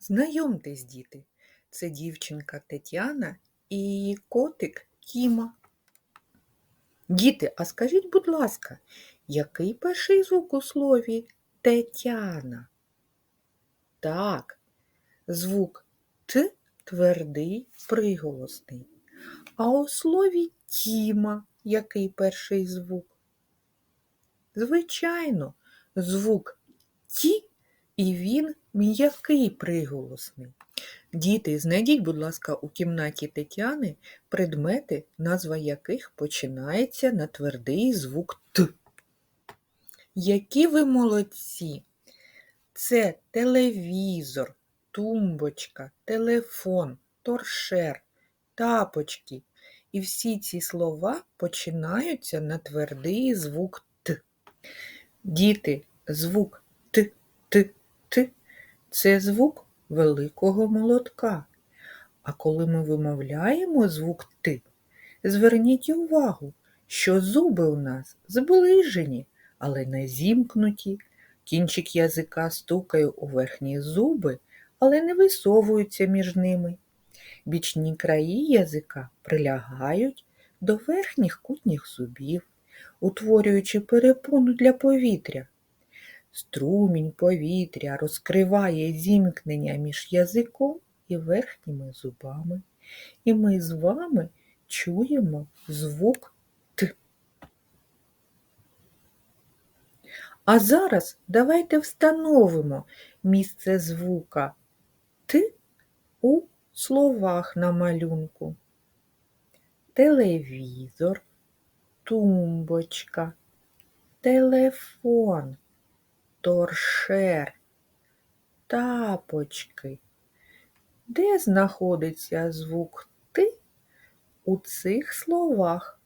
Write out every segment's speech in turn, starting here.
Знайомтесь, діти, це дівчинка Тетяна і її котик Тіма. Діти, а скажіть, будь ласка, який перший звук у слові Тетяна? Так, звук Т твердий приголосний. А у слові Тіма який перший звук? Звичайно, звук Ті і він м'який приголосний. Діти, знайдіть, будь ласка, у кімнаті Тетяни предмети, назва яких починається на твердий звук Т. Які ви молодці! Це телевізор, тумбочка, телефон, торшер, тапочки. І всі ці слова починаються на твердий звук Т. Діти, звук Т, Т, Т це звук великого молотка. А коли ми вимовляємо звук Т, зверніть увагу, що зуби у нас зближені, але не зімкнуті. Кінчик язика стукає у верхні зуби, але не висовується між ними. Бічні краї язика прилягають до верхніх кутніх зубів, утворюючи перепону для повітря. Струмінь повітря розкриває зімкнення між язиком і верхніми зубами. І ми з вами чуємо звук Т. А зараз давайте встановимо місце звука Т у словах на малюнку. Телевізор, тумбочка, телефон, торшер, тапочки. Де знаходиться звук Т у цих словах?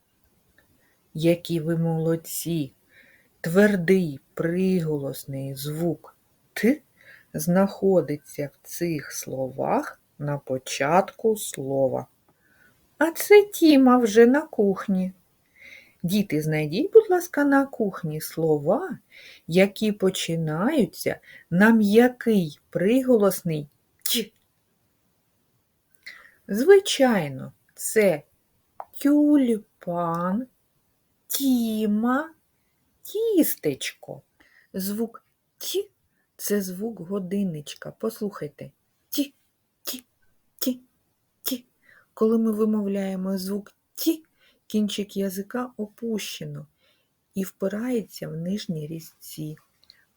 Які ви молодці! Твердий приголосний звук Т знаходиться в цих словах на початку слова. А це Тіма вже на кухні. Діти, знайдіть, будь ласка, на кухні слова, які починаються на м'який приголосний Т. Звичайно, це тюльпан, тіма, тістечко. Звук Т це звук годинничка. Послухайте. Ті, ті, ті, ті. Коли ми вимовляємо звук Ті, кінчик язика опущено і впирається в нижні різці,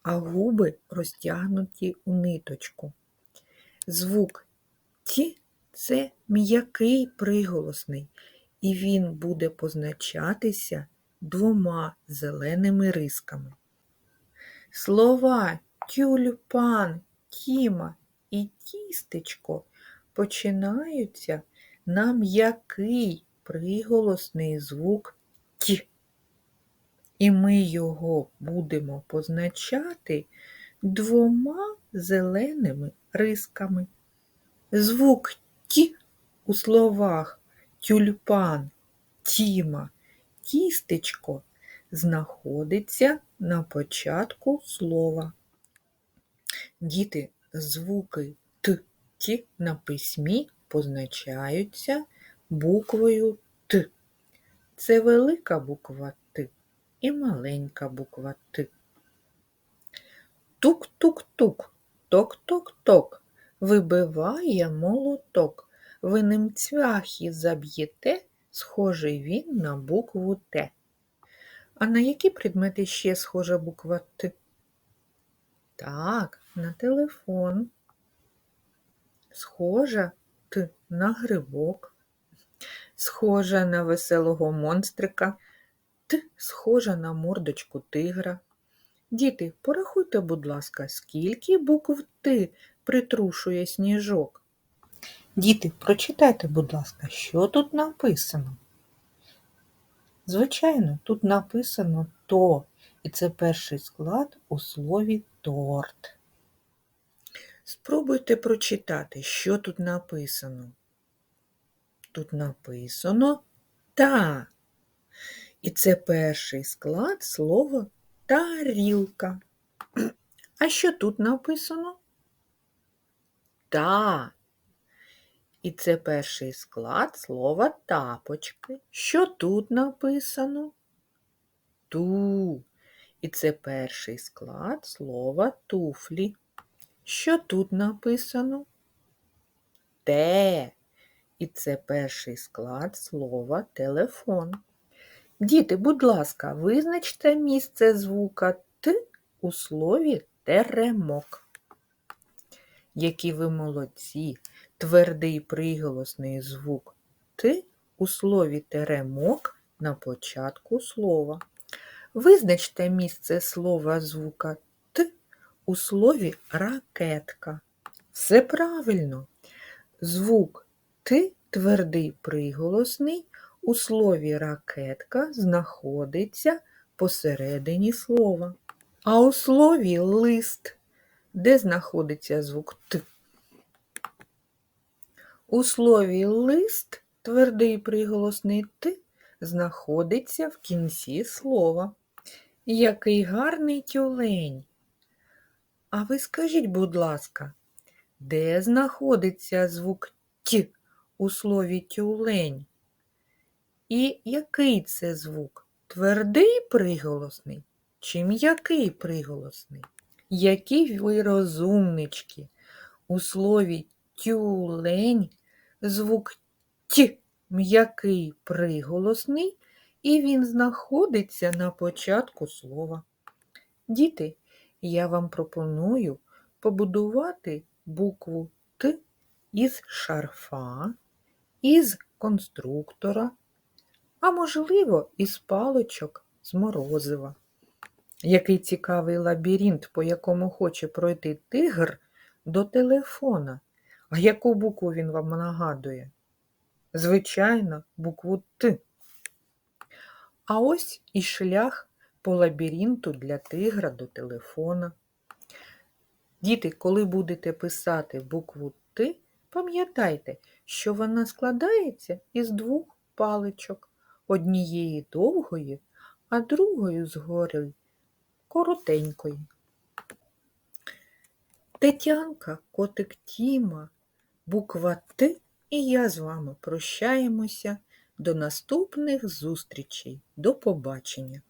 а губи розтягнуті у ниточку. Звук Ті це м'який приголосний, і він буде позначатися двома зеленими рисками. Слова тюльпан, тіма і тістечко починаються на м'який приголосний звук Т. І ми його будемо позначати двома зеленими рисками. Звук Т у словах тюльпан, тіма, тістечко знаходиться на початку слова. Діти, звуки Т, Т на письмі позначаються буквою Т. Це велика буква Т і маленька буква Т. Тук-тук-тук, ток-ток-ток, вибиває молоток. Ви ним цвяхи заб'єте, схожий він на букву Т. А на які предмети ще схожа буква Т? Так, на телефон. Схожа Т на грибок. Схожа на веселого монстрика. Т схожа на мордочку тигра. Діти, порахуйте, будь ласка, скільки букв Т притрушує сніжок. Діти, прочитайте, будь ласка, що тут написано. Звичайно, тут написано то, і це перший склад у слові торт. Спробуйте прочитати, що тут написано. Тут написано та. І це перший склад слова тарілка. А що тут написано? та. І це перший склад слова тапочки. Що тут написано? Ту. І це перший склад слова туфлі. Що тут написано? Те. І це перший склад слова телефон. Діти, будь ласка, визначте місце звука Т у слові теремок. Які ви молодці, твердий приголосний звук Т у слові теремок на початку слова. Визначте місце слова звука Т у слові ракетка. Все правильно. Звук Т твердий приголосний у слові ракетка знаходиться посередині слова. А у слові лист, де знаходиться звук Т? У слові лист твердий приголосний Т знаходиться в кінці слова. Який гарний тюлень. А ви скажіть, будь ласка, де знаходиться звук Т у слові тюлень? І який це звук? Твердий приголосний чи м'який приголосний? Які ви розумнички? У слові тюлень звук Т м'який приголосний, і він знаходиться на початку слова. Діти, я вам пропоную побудувати букву Т із шарфа, із конструктора, а можливо, із паличок з морозива. Який цікавий лабіринт, по якому хоче пройти тигр до телефона. А яку букву він вам нагадує? Звичайно, букву Т. А ось і шлях по лабіринту для тигра до телефона. Діти, коли будете писати букву Т, пам'ятайте, що вона складається із двох паличок, однієї довгої, а другої згори коротенької. Тетянка, котик Тіма, буква Т, і я з вами прощаємося. До наступних зустрічей. До побачення!